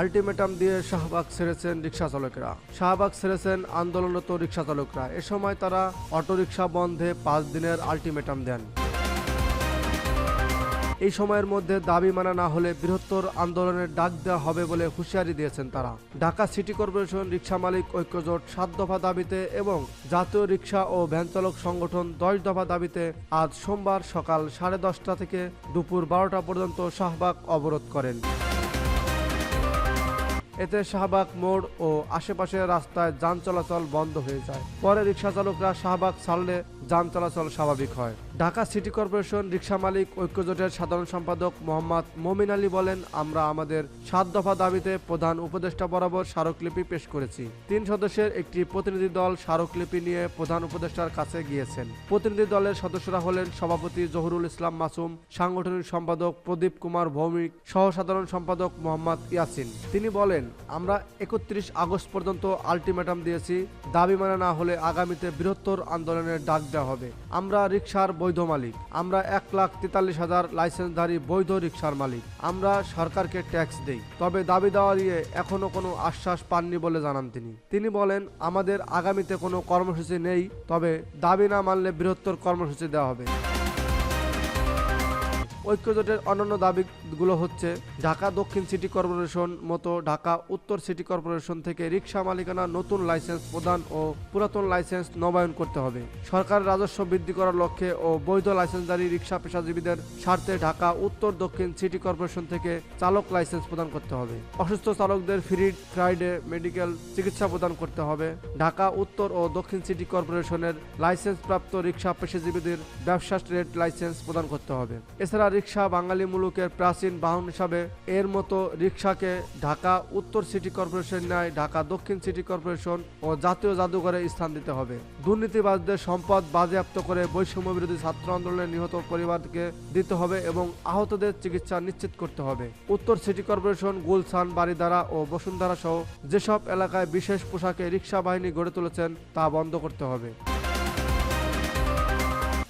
Ultimatum দিয়ে শাহবাগ ছেড়েছেন রিক্সা চালকেরা। শাহবাগ ছেড়েছেন আন্দোলনরত রিক্সা চালকরা। এ সময় তারা অটোরিকশা বন্ধে পাঁচ দিনের আলটিমেটাম দেন। এই সময়ের মধ্যে দাবি মানা না হলে বৃহত্তর আন্দোলনের ডাক দেওয়া হবে বলে হুঁশিয়ারি দিয়েছেন তারা। ঢাকা সিটি কর্পোরেশন রিক্সা মালিক ঐক্যজোট সাত দফা দাবিতে এবং জাতীয় রিক্সা ও ভ্যান চালক সংগঠন দশ দফা দাবিতে আজ সোমবার সকাল সাড়ে দশটা থেকে দুপুর বারোটা পর্যন্ত শাহবাগ অবরোধ করেন। এতে শাহবাগ মোড় ও আশেপাশের রাস্তায় যান চলাচল বন্ধ হয়ে যায়। পরে রিক্সা চালকরা শাহবাগ ছাড়লে যান চলাচল স্বাভাবিক হয়। ঢাকা সিটি কর্পোরেশন রিক্সা মালিক ঐক্যজোটের সাধারণ সম্পাদক মোহাম্মদ মমিন আলী বলেন, আমরা আমাদের সাত দফা দাবিতে প্রধান উপদেষ্টা বরাবর স্মারকলিপি পেশ করেছি। তিন সদস্যের একটি প্রতিনিধি দল স্মারকলিপি নিয়ে প্রধান উপদেষ্টার কাছে গিয়েছেন। প্রতিনিধি দলের সদস্যরা হলেন সভাপতি জহুরুল ইসলাম মাসুম, সাংগঠনিক সম্পাদক প্রদীপ কুমার ভৌমিক সহ সাধারণ সম্পাদক মোহাম্মদ ইয়াসিন। তিনি বলেন, আমরা একত্রিশ আগস্ট পর্যন্ত আলটিমেটাম দিয়েছি, দাবি মানা না হলে আগামীতে বৃহত্তর আন্দোলনের ডাক দেওয়া হবে। আমরা রিক্সার বৈধ মালিক। আমরা এক লাখ তেতাল্লিশ হাজার লাইসেন্সধারী বৈধ রিক্সার মালিক। আমরা সরকারকে ট্যাক্স দেই। তবে দাবি দেওয়া দিয়ে এখনও কোনো আশ্বাস পাননি বলে জানান তিনি। তিনি বলেন, আমাদের আগামীতে কোনো কর্মসূচি নেই, তবে দাবি না মানলে বৃহত্তর কর্মসূচি দেওয়া হবে। ঐক্যজোটের অন্যান্য দাবিগুলো হচ্ছে ঢাকা দক্ষিণ সিটি কর্পোরেশন মতো ঢাকা উত্তর সিটি কর্পোরেশন থেকে রিক্সা মালিকানা, নতুন লাইসেন্স প্রদান ও পুরাতন লাইসেন্স নবায়ন করতে হবে। সরকার রাজস্ব বৃদ্ধি করার লক্ষ্যে ও বৈধ লাইসেন্সধারী রিক্সা পেশাজীবীদের স্বার্থে ঢাকা উত্তর দক্ষিণ সিটি কর্পোরেশন থেকে চালক লাইসেন্স প্রদান করতে হবে। অসুস্থ চালকদের ফ্রি ফ্রাইডে মেডিকেল চিকিৎসা প্রদান করতে হবে। ঢাকা উত্তর ও দক্ষিণ সিটি কর্পোরেশনের লাইসেন্স প্রাপ্ত রিক্সা পেশাজীবীদের ব্যবসা ট্রেড লাইসেন্স প্রদান করতে হবে। এছাড়া রিক্সা বাঙালি মুলুকের প্রাচীন বাহন হিসাবে এর মতো রিক্সাকে ঢাকা উত্তর সিটি কর্পোরেশন ন্যায় ঢাকা দক্ষিণ সিটি কর্পোরেশন ও জাতীয় জাদুঘরে স্থান দিতে হবে। দুর্নীতিবাজদের সম্পদ বাজেয়াপ্ত করে বৈষম্য বিরোধী ছাত্র আন্দোলনে নিহত পরিবারকে দিতে হবে এবং আহতদের চিকিৎসা নিশ্চিত করতে হবে। উত্তর সিটি কর্পোরেশন, গুলশান বাড়িধারা ও বসুন্ধরা সহ যেসব এলাকায় বিশেষ পোশাকে রিক্সা বাহিনী গড়ে তুলেছেন তা বন্ধ করতে হবে।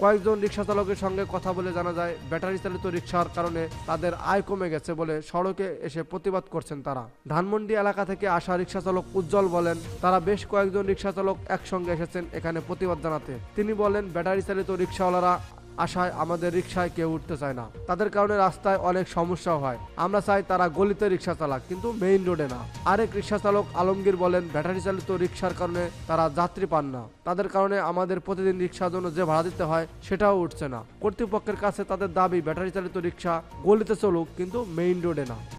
কয়েকজন রিক্সা চালকের সঙ্গে কথা বলে জানা যায়, ব্যাটারি চালিত রিক্সার কারণে তাদের আয় কমে গেছে বলে সড়কে এসে প্রতিবাদ করছেন তারা। ধানমন্ডি এলাকা থেকে আসা রিক্সা চালক উজ্জ্বল বলেন, তারা বেশ কয়েকজন রিক্সা চালক একসঙ্গে এসেছেন এখানে প্রতিবাদ জানাতে। তিনি বলেন, ব্যাটারি চালিত রিক্সাওয়ালারা আশায় আমাদের রিক্সায় কেউ উঠতে চায় না। তাদের কারণে রাস্তায় অনেক সমস্যা হয়। আমরা চাই তারা গলিতে রিক্সা চালাক, কিন্তু মেইন রোডে না। আরেক রিক্সা চালক আলমগীর বলেন, ব্যাটারি চালিত রিক্সার কারণে তারা যাত্রী পান না। তাদের কারণে আমাদের প্রতিদিন রিক্সার জন্য যে ভাড়া দিতে হয়, সেটাও উঠছে না। কর্তৃপক্ষের কাছে তাদের দাবি, ব্যাটারি চালিত রিক্সা গলিতে চলুক, কিন্তু মেইন রোডে না।